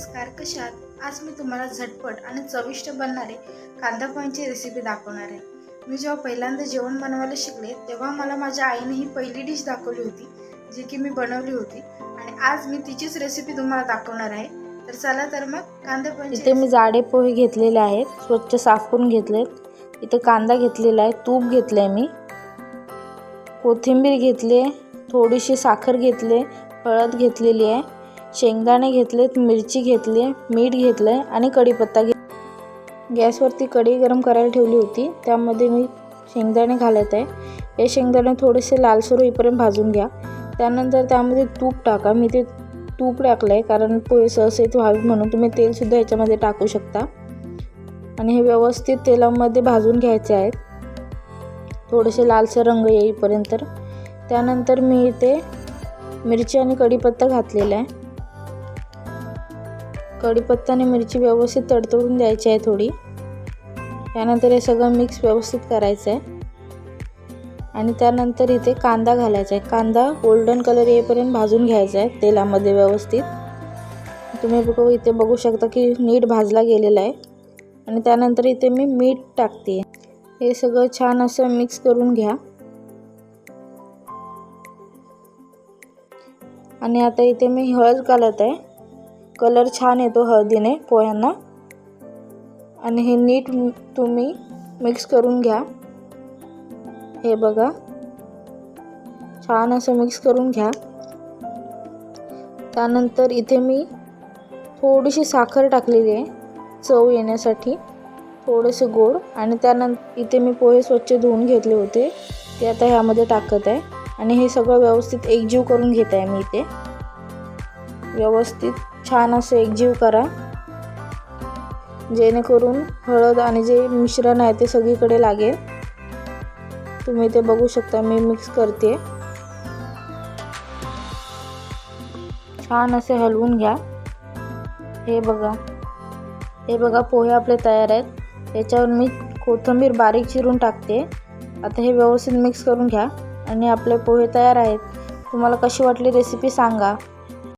नमस्कार कशात? आज मी तुम्हाला झटपट आणि चविष्ट बनणारे कांदा पोह्यांची रेसिपी दाखवणार आहे. मी जेव्हा पहिल्यांदा जेवण बनवायला शिकले तेव्हा मला माझ्या आईने ही पहिली डिश दाखवली होती जी की मी बनवली होती. आणि आज मी तिचीच रेसिपी तुम्हाला दाखवणार आहे. तर चला तर मग कांदा पोह्यांची इथे मी जाडे पोहे घेतलेले आहेत स्वच्छ साफ करून घेतलेत. इथं कांदा घेतलेला आहे तूप घेतलं आहे मी. कोथिंबीर घेतली आहे थोडीशी साखर घेतली हळद घेतलेली आहे. शेंगदाणे घेतलेत मिरची घेतली आहे मीठ घेतलं आहे आणि कढीपत्ता घे गॅसवरती कढी गरम करायला ठेवली होती. त्यामध्ये मी शेंगदाणे घालत आहे. हे शेंगदाणे थोडेसे लालसर होईपर्यंत भाजून घ्या. त्यानंतर त्यामध्ये तूप टाका. मी ते तूप टाकलं आहे कारण पोहे सहसेत व्हावे म्हणून तुम्ही तेलसुद्धा याच्यामध्ये टाकू शकता. आणि हे व्यवस्थित तेलामध्ये भाजून घ्यायचे आहेत. थोडेसे लालसर रंग येईपर्यंत त्यानंतर मी इथे मिरची आणि कढीपत्ता घातलेला आहे. कढीपत्ता आणि मिरची व्यवस्थित तडतडून द्यायची आहे थोडी. त्यानंतर हे सगळं मिक्स व्यवस्थित करायचं आहे आणि त्यानंतर इथे कांदा घालायचा आहे. कांदा गोल्डन कलर येईपर्यंत भाजून घ्यायचा आहे तेलामध्ये व्यवस्थित. तुम्ही बघू इथे बघू शकता की नीट भाजला गेलेला आहे. आणि त्यानंतर इथे मी मीठ टाकते. हे सगळं छान असं मिक्स करून घ्या. आणि आता इथे मी हळद घालत आहे. कलर छान येतो हळदीने पोह्यांना. आणि हे नीट तुम्ही मिक्स करून घ्या. हे बघा. छान असं मिक्स करून घ्या. त्यानंतर इथे मी थोडीशी साखर टाकलेली आहे चव येण्यासाठी. थोडेसे गोड. आणि त्यानंतर इथे मी पोहे स्वच्छ धुवून घेतले होते. ते आता ह्यामध्ये टाकत आहे. आणि हे सगळं व्यवस्थित एकजीव करून घेत आहे मी इथे. व्यवस्थित छान असं एकजीव करा. जेणेकरून हळद आणि जे मिश्रण आहे ते सगळीकडे लागेल. तुम्ही ते बघू शकता मी मिक्स करते. छान असे हलवून घ्या. हे बघा. हे बघा पोहे आपले तयार आहेत. याच्यावर मी कोथिंबीर बारीक चिरून टाकते. आता हे व्यवस्थित मिक्स करून घ्या. आणि आपले पोहे तयार आहेत. तुम्हाला कशी वाटली रेसिपी सांगा.